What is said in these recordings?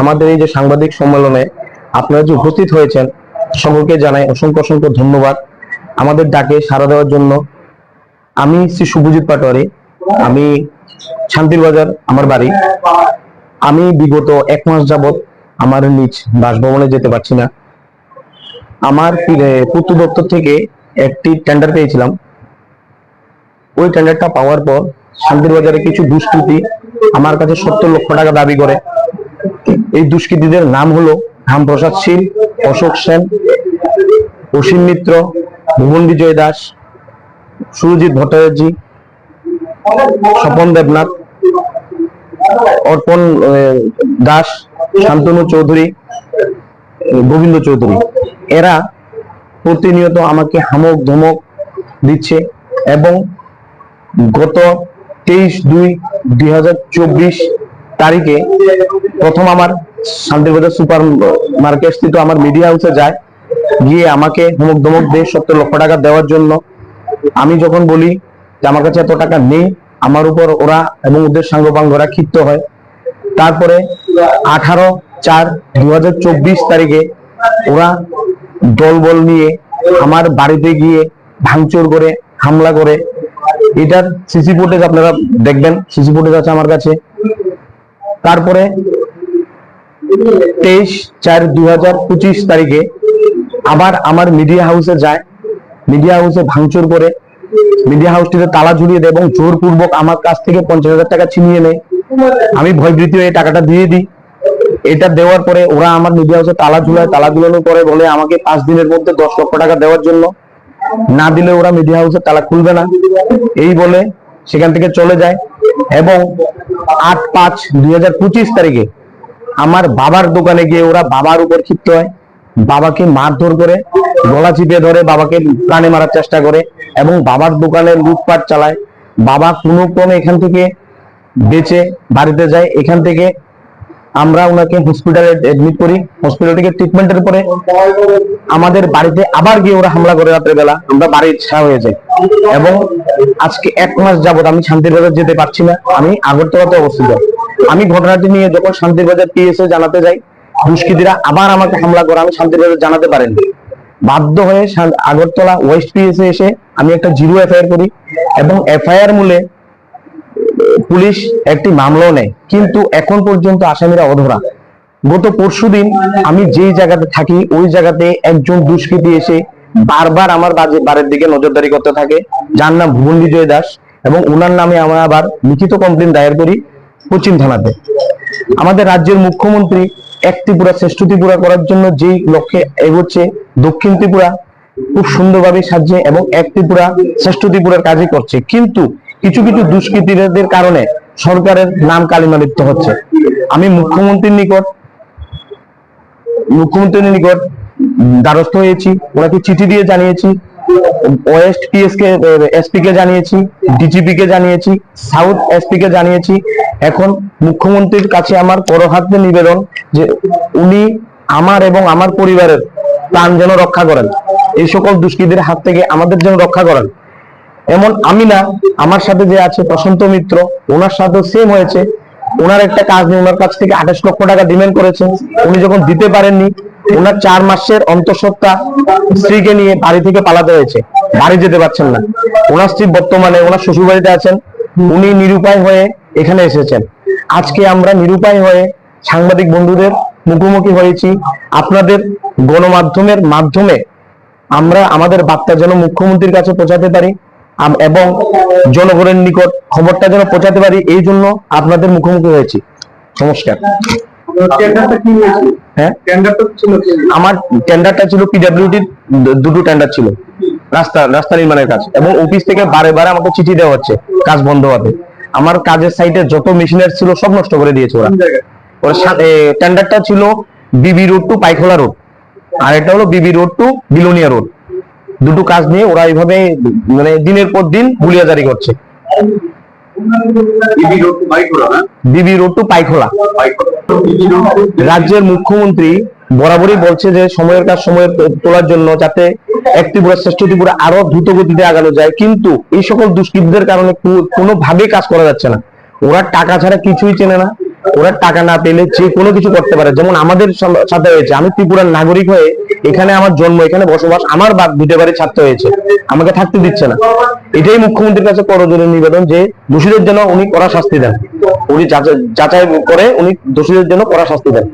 আমাদের এই যে সাংবাদিক সম্মেলনে আপনারা যে উপস্থিত হয়েছেন, সকলকে জানাই অসংখ্য অসংখ্য ধন্যবাদ। আমাদের ডাকে সাড়া দেওয়ার জন্য আমি শ্রী শুভজিৎ পাটোয়ারি, আমি শান্তির বাজার, আমার বাড়ি। আমি বিগত এক মাস যাবত আমার নিজ বাসভবনে যেতে পারছি না। আমার পূর্ত দপ্তর থেকে একটি টেন্ডার পেয়েছিলাম। ওই টেন্ডারটা পাওয়ার পর শান্তির বাজারে কিছু দুষ্কৃতি আমার কাছে সত্তর লক্ষ টাকা দাবি করে। এই দুষ্কৃতীদের নাম হলো রামপ্রসাদ শীল, অশোক সেন, অসীম মিত্র, ভুবন বিজয় দাস, সুরজিৎ ভট্টাচার্য, স্বপন দেবনাথ, অর্পণ দাস, শান্তনু চৌধুরী, গোবিন্দ চৌধুরী। এরা প্রতিনিয়ত আমাকে হামক ধমক দিচ্ছে এবং গত তেইশ দুই দুই তারিখে প্রথম আমার শান্তিবাজার সুপার মার্কেট স্থিত আমার মিডিয়া হাউসে যায়। গিয়ে আমাকে ধমক ধমক দিয়ে সত্তর লক্ষ টাকা দেওয়ার জন্য। আমি যখন বলি যে আমার কাছে এত টাকা নেই, আমার উপর ওরা এবং ওদের সাঙ্গপাঙ্গরা ক্ষিপ্ত হয়। তারপরে আঠারো চার দু তারিখে ওরা দলবল নিয়ে আমার বাড়িতে গিয়ে ভাঙচুর করে, হামলা করে। এটার সিসি ফুটেজ আপনারা দেখবেন। সিসি ফুটেজ আছে আমার কাছে। তারপরে তেইশ চার দুই তারিখে আবার আমার মিডিয়া হাউসে যায় মিডিয়া হাউসে ভাঙচুর করে মিডিয়া হাউসটিতে তালা ঝুলিয়ে দেয় এবং জোরপূর্বক আমার কাছ থেকে পঞ্চাশ হাজার টাকা ছিনিয়ে নেয়। আমি ভয়ভীতি হয়ে টাকাটা দিয়ে দিই। এটা দেওয়ার পরে ওরা আমার মিডিয়া হাউসে তালা ঝুলায়, তালা ঝুলানোর পরে বলে আমাকে পাঁচ দিনের মধ্যে দশ লক্ষ টাকা দেওয়ার জন্য। না দিলে ওরা মিডিয়া হাউসে তালা খুলবে না। এই বলে সেখান থেকে চলে যায় এবং আট পাঁচ দুই হাজার পঁচিশ তারিখে আমার বাবার দোকানে গিয়ে ওরা বাবার উপর ক্ষিপ্ত হয়। বাবাকে মারধর করে, গলা চিপে ধরে বাবাকে প্রাণে মারার চেষ্টা করে এবং বাবার দোকানে লুটপাট চালায়। বাবা কোনো ক্রমে এখান থেকে বেঁচে বাড়িতে যায়। এখান থেকে আমরা ওনাকে হসপিটালে এডমিট করি হসপিটাল থেকে ট্রিটমেন্টের পরে আমাদের বাড়িতে আবার গিয়ে ওরা হামলা করে রাত্রে বেলা, আমরা বাড়ির ছাড়া হয়ে যাই। এবং আজকে এক মাস যাবত আমি শান্তির বাজার যেতে পারছি না, আমি আগরতলাতে অবস্থিত। আমি ঘটনাটি নিয়ে যখন শান্তির বাজার পিএসএ জানাতে যাই দুষ্কৃতীরা আবার আমাকে হামলা করে, আমি শান্তির বাজার জানাতে পারিনি। বাধ্য হয়ে আগরতলা ওয়েস্ট পিএসএ এসে আমি একটা জিরো এফআইআর করি এবং এফআইআর মূলে পুলিশ একটি মামলাও নেয়। কিন্তু এখন পর্যন্ত আসামিরা অধরা। গত পরশুদিন আমি যেই জায়গাতে থাকি, ওই জায়গাতে একজন দুষ্কৃতী এসে বারবার আমার বাজে বাড়ির দিকে নজরদারি করতে থাকে। যার নাম ভুবন বিজয় দাস এবং ওনার নামে আমরা আবার লিখিত কমপ্লেন দায়ের করি পশ্চিম থানাতে। আমাদের রাজ্যের মুখ্যমন্ত্রী এক ত্রিপুরা শ্রেষ্ঠ ত্রিপুরা করার জন্য যেই লক্ষ্যে এগোচ্ছে দক্ষিণ ত্রিপুরা, খুব সুন্দরভাবে সাজছে এবং এক ত্রিপুরা, শ্রেষ্ঠ ত্রিপুরার কাজই করছে। কিন্তু কিছু কিছু দুষ্কৃতীদের কারণে সরকারের নাম কালিমালিপ্ত হচ্ছে। আমি মুখ্যমন্ত্রীর নিকট মুখ্যমন্ত্রীর নিকট দ্বারস্থ হয়েছি, ওনাকে চিঠি দিয়ে জানিয়েছি, ওয়েস্ট পিএস কে এসপি কে জানিয়েছি ডিজিপি কে জানিয়েছি, সাউথ এসপি কে জানিয়েছি। এখন মুখ্যমন্ত্রীর কাছে আমার করহাতে নিবেদন যে উনি আমার এবং আমার পরিবারের প্রাণ যেন রক্ষা করেন। এই সকল দুষ্কৃতীর হাত থেকে আমাদের যেন রক্ষা করেন। এমন আমি না আমার সাথে যে আছে প্রশান্ত মিত্র, ওনার সাথেও সেম হয়েছে। ওনার একটা কাজ নিয়ে ওনার কাছ থেকে আঠাশ লক্ষ টাকা ডিমান্ড করেছে উনি যখন দিতে পারেননি, ওনার চার মাসের অন্তঃসত্ত্বা স্ত্রীকে নিয়ে বাড়ি থেকে পালাতে হয়েছে। বাড়ি যেতে পারছেন না। ওনার স্ত্রী বর্তমানে, ওনার শ্বশুর বাড়িতে আছেন। উনি নিরুপায় হয়ে এখানে এসেছেন। আজকে আমরা নিরুপায় হয়ে সাংবাদিক বন্ধুদের মুখোমুখি হয়েছি। আপনাদের গণমাধ্যমের মাধ্যমে আমরা আমাদের বার্তা যেন মুখ্যমন্ত্রীর কাছে পৌঁছাতে পারি। এবং জনগণের নিকট খবরটা যেন পৌঁছাতে পারি এই জন্য আপনাদের মুখোমুখি হয়েছি। নমস্কার। হ্যাঁ? আমার টেন্ডারটা ছিল পিডব্লিউডির দুটো টেন্ডার ছিল। রাস্তা রাস্তা নির্মাণের কাজ। এবং অফিস থেকে বারে বারে আমাকে চিঠি দেওয়া হচ্ছে কাজ বন্ধ হবে আমার কাজের সাইটে যত মেশিনারি ছিল সব নষ্ট করে দিয়েছে ওরা। ওর সাথে টেন্ডারটা ছিল BB road to Paikhola road আর এটা হলো বিবি রোড টু বিলোনিয়া রোড দুটো কাজ নিয়ে ওরা এইভাবে মানে দিনের পর দিন গুলিয়া জারি করছে। বিবি রোড টু পাইখোলা রাজ্যের মুখ্যমন্ত্রী বরাবরই বলছে যে সময়ের কাজ সময়ের তোলার জন্য যাতে এক ত্রিপুরা শ্রেষ্ঠ ত্রিপুরা আরও দ্রুত গতিতে আগানো যায়। কিন্তু এই সকল দুষ্কৃতীদের কারণে কোনোভাবেই কাজ করা যাচ্ছে না। ওরা টাকা ছাড়া কিছুই চেনে না। ওরা টাকা না পেলে যে কোনো কিছু করতে পারে। যেমন আমাদের সাথে হয়েছে। আমি ত্রিপুরার নাগরিক হয়ে এখানে আমার জন্ম এখানে বসবাস আমার বা দুটো বাড়ি ছাড়তে হয়েছে। আমাকে থাকতে দিচ্ছে না। এটাই মুখ্যমন্ত্রীর কাছে করজোরে নিবেদন যে দোষীদের জন্য উনি কড়া শাস্তি দেন। উনি যাচাই যাচাই করে উনি দোষীদের জন্য কড়া শাস্তি দেন।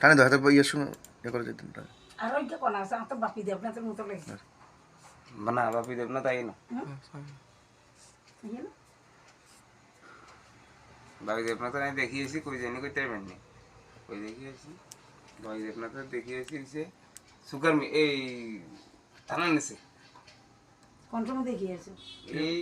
টানে ধরে ইয়ে শুনো ইয়ে করে যেতেন আর কে কোন আছে আমার তো বাপি দেব না তোর মতো লাগে बना Mana papi debna tayo no? भाई देखना तो नहीं देखी है ऐसी कोई जानी कोई ट्रीटमेंट नहीं कोई देखी ऐसी? भाई देखना तो देखी है ऐसी इसे सुकर में ए थाना नहीं से कौन सा में देखी ऐसे? ए